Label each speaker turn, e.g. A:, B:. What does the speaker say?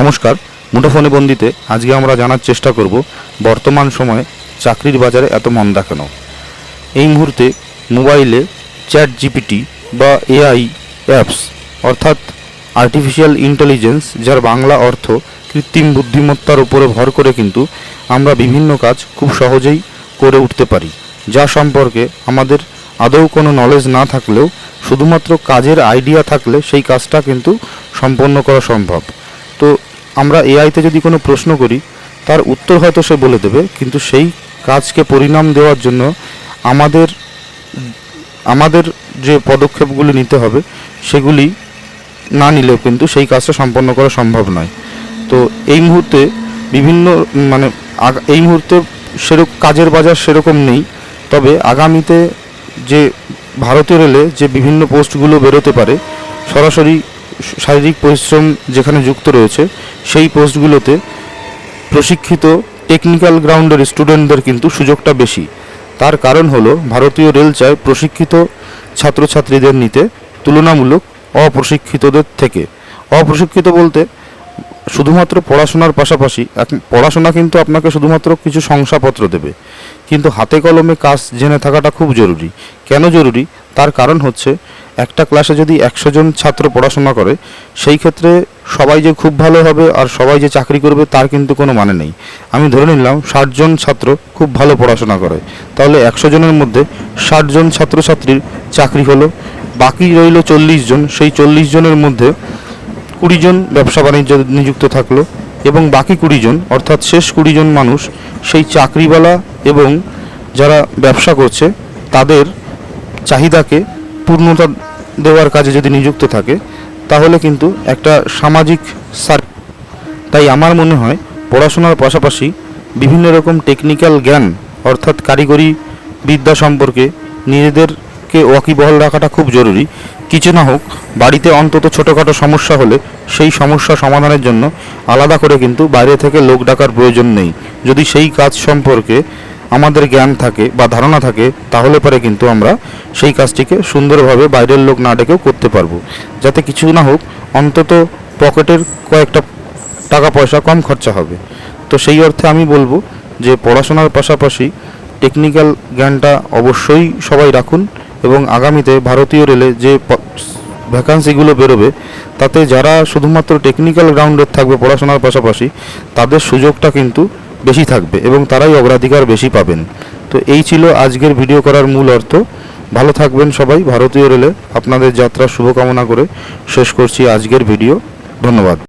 A: নমস্কার, মুঠোফোনে বন্দিতে আজকে আমরা জানার চেষ্টা করব, বর্তমান সময়ে চাকরির বাজারে এত মন্দা কেন এই মুহূর্তে মোবাইলে চ্যাট জিপিটি বা এআই অ্যাপস, অর্থাৎ আর্টিফিশিয়াল ইন্টেলিজেন্স, যার বাংলা অর্থ কৃত্রিম বুদ্ধিমত্তার উপরে ভর করে কিন্তু আমরা বিভিন্ন কাজ খুব সহজেই করে উঠতে পারি, যা সম্পর্কে আমাদের আদৌ কোনো নলেজ না থাকলেও শুধুমাত্র কাজের আইডিয়া থাকলে সেই কাজটা কিন্তু সম্পন্ন করা সম্ভব। তো আমরা এআইতে যদি কোনো প্রশ্ন করি, তার উত্তর হয়তো সে বলে দেবে, কিন্তু সেই কাজকে পরিণাম দেওয়ার জন্য আমাদের আমাদের যে পদক্ষেপগুলি নিতে হবে, সেগুলি না নিলেও কিন্তু সেই কাজটা সম্পন্ন করা সম্ভব নয়। তো এই মুহূর্তে বিভিন্ন মানে এই মুহূর্তে সেরকম কাজের বাজার সেরকম নেই, তবে আগামীতে যে ভারতীয় রেলে যে বিভিন্ন পোস্টগুলো বেরোতে পারে, সরাসরি শারীরিক পরিশ্রম যেখানে যুক্ত রয়েছে, সেই পোস্টগুলোতে প্রশিক্ষিত টেকনিক্যাল গ্রাউন্ডের স্টুডেন্টদের কিন্তু সুযোগটা বেশি। তার কারণ হলো, ভারতীয় রেল চায় প্রশিক্ষিত ছাত্রছাত্রীদের নিতে তুলনামূলক অপ্রশিক্ষিতদের থেকে। অপ্রশিক্ষিত বলতে শুধুমাত্র পড়াশোনার পাশাপাশি পড়াশোনা কিন্তু আপনাকে শুধুমাত্র কিছু শংসাপত্র দেবে। কিন্তু হাতে কলমে কাজ জেনে থাকাটা খুব জরুরি। কেন জরুরি? তার কারণ হচ্ছে একটা ক্লাসে যদি একশো জন ছাত্র পড়াশোনা করে, সেই ক্ষেত্রে সবাই যে খুব ভালো হবে আর সবাই যে চাকরি করবে তার কিন্তু কোনো মানে নেই। আমি ধরে নিলাম ষাট জন ছাত্র খুব ভালো পড়াশোনা করে। তাহলে একশো জনের মধ্যে ষাট জন ছাত্রছাত্রীর চাকরি হলো, বাকি রইল চল্লিশ জন। সেই চল্লিশ জনের মধ্যে কুড়ি জন ব্যবসা বাণিজ্য নিযুক্ত থাকল এবং বাকি কুড়ি জন, অর্থাৎ শেষ কুড়ি জন মানুষ, সেই চাকরিওয়ালা এবং যারা ব্যবসা করছে, তাদের চাহিদাকে পূর্ণতা দেওয়ার কাজে যদি নিযুক্ত থাকে, তাহলে কিন্তু একটা সামাজিক সার তাই আমার মনে হয় পড়াশোনার পাশাপাশি বিভিন্ন রকম টেকনিক্যাল জ্ঞান, অর্থাৎ কারিগরি বিদ্যা সম্পর্কে নিজেদেরকে ওয়াকিবহল রাখাটা খুব জরুরি। কিছু না হোক, বাড়িতে অন্তত ছোটোখাটো সমস্যা হলে সেই সমস্যা সমাধানের জন্য আলাদা করে কিন্তু বাইরে থেকে লোক ডাকার প্রয়োজন নেই। যদি সেই কাজ সম্পর্কে আমাদের জ্ঞান থাকে বা ধারণা থাকে, তাহলে পরে কিন্তু আমরা সেই কাজটিকে সুন্দরভাবে বাইরের লোক না ডেকেও করতে পারব। যাতে কিছু না হোক, অন্তত পকেটের কয়েকটা টাকা পয়সা কম খরচা হবে। তো সেই অর্থে আমি বলব যে, পড়াশোনার পাশাপাশি টেকনিক্যাল জ্ঞানটা অবশ্যই সবাই রাখুন এবং আগামীতে ভারতীয় রেলে যে ভ্যাকান্সিগুলো বেরোবে, তাতে যারা শুধুমাত্র টেকনিক্যাল গ্রাউন্ডের থাকবে পড়াশোনার পাশাপাশি, তাদের সুযোগটা কিন্তু বেশি থাকবে এবং তারাই অগ্রাধিকার বেশি পাবেন। তো এই ছিল আজকের ভিডিও করার মূল অর্থ। ভালো থাকবেন সবাই, ভারতীয় রেলে আপনাদের যাত্রা শুভকামনা করে শেষ করছি আজকের ভিডিও। ধন্যবাদ।